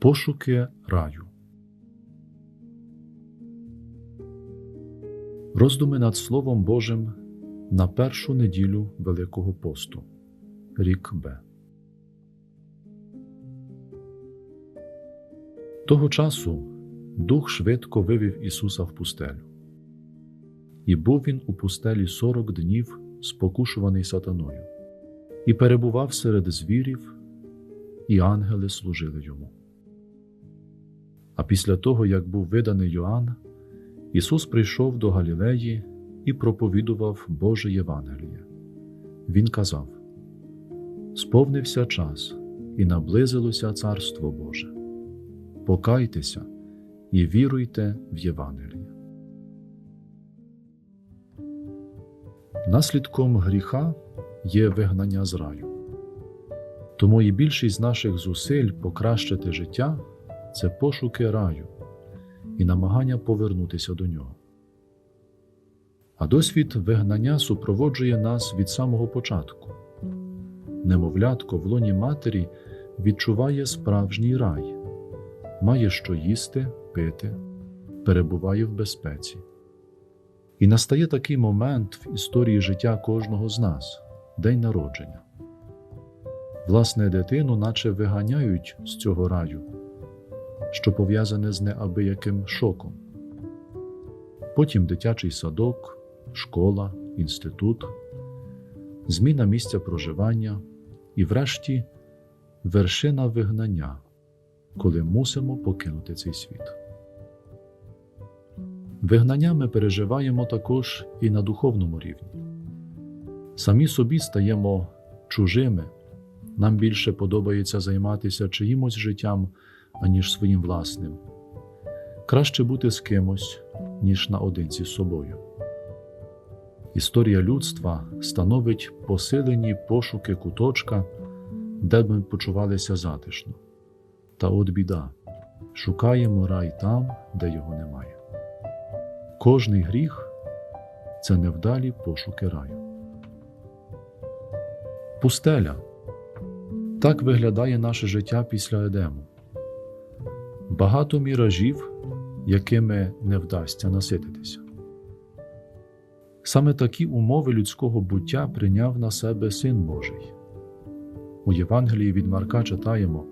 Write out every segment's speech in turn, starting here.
Пошуки раю. Роздуми над Словом Божим на першу неділю Великого посту. Рік Б. Того часу Дух швидко вивів Ісуса в пустелю. І був він у пустелі сорок днів, спокушуваний сатаною, і перебував серед звірів, і ангели служили йому. А після того, як був виданий Йоанн, Ісус прийшов до Галілеї і проповідував Боже Євангеліє. Він казав: Сповнився час, і наблизилося Царство Боже. Покайтеся і віруйте в Євангеліє. Наслідком гріха є вигнання з раю. Тому і більшість наших зусиль покращити життя це пошуки раю і намагання повернутися до нього. А досвід вигнання супроводжує нас від самого початку. Немовлятко в лоні матері відчуває справжній рай, має що їсти, пити, перебуває в безпеці. І настає такий момент в історії життя кожного з нас день народження. Власне, дитину, наче виганяють з цього раю, що пов'язане з неабияким шоком. Потім дитячий садок, школа, інститут, зміна місця проживання і, врешті, вершина вигнання, коли мусимо покинути цей світ. Вигнання ми переживаємо також і на духовному рівні. Самі собі стаємо чужими, нам більше подобається займатися чиїмось життям, аніж своїм власним. Краще бути з кимось, ніж наодинці з собою. Історія людства становить посилені пошуки куточка, де б ми почувалися затишно. Та от біда шукаємо рай там, де його немає. Кожний гріх це невдалі пошуки раю. Пустеля так виглядає наше життя після Едему. Багато міражів, якими не вдасться насититися. Саме такі умови людського буття прийняв на себе Син Божий. У Євангелії від Марка читаємо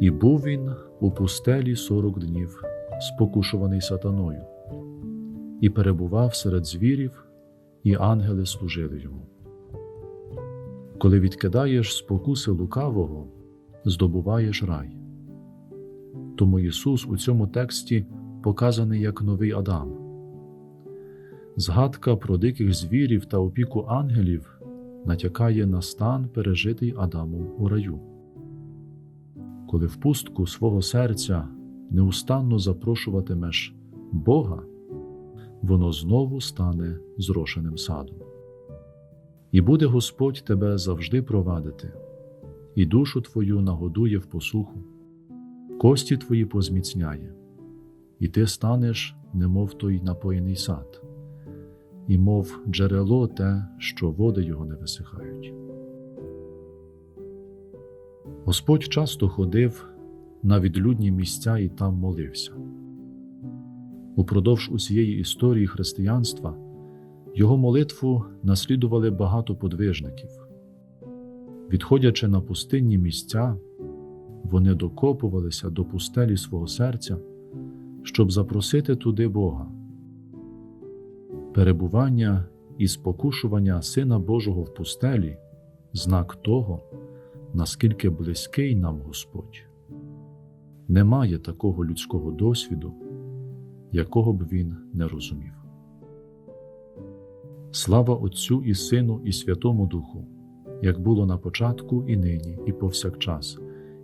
І був він у пустелі сорок днів, спокушуваний сатаною, і перебував серед звірів, і ангели служили йому. Коли відкидаєш спокуси лукавого, здобуваєш рай. Тому Ісус у цьому тексті показаний як новий Адам. Згадка про диких звірів та опіку ангелів натякає на стан, пережитий Адамом у раю. Коли в пустку свого серця неустанно запрошуватимеш Бога, воно знову стане зрошеним садом. І буде Господь тебе завжди провадити, і душу твою нагодує в посуху, кості твої позміцняє, і ти станеш, немов той напоєний сад, і мов джерело те, що води його не висихають. Господь часто ходив на відлюдні місця і там молився. Упродовж усієї історії християнства. Його молитву наслідували багато подвижників. Відходячи на пустинні місця, вони докопувалися до пустелі свого серця, щоб запросити туди Бога. Перебування і спокушування Сина Божого в пустелі знак того, наскільки близький нам Господь. Немає такого людського досвіду, якого б він не розумів. Слава Отцю і Сину, і Святому Духу, як було на початку, і нині, і повсякчас,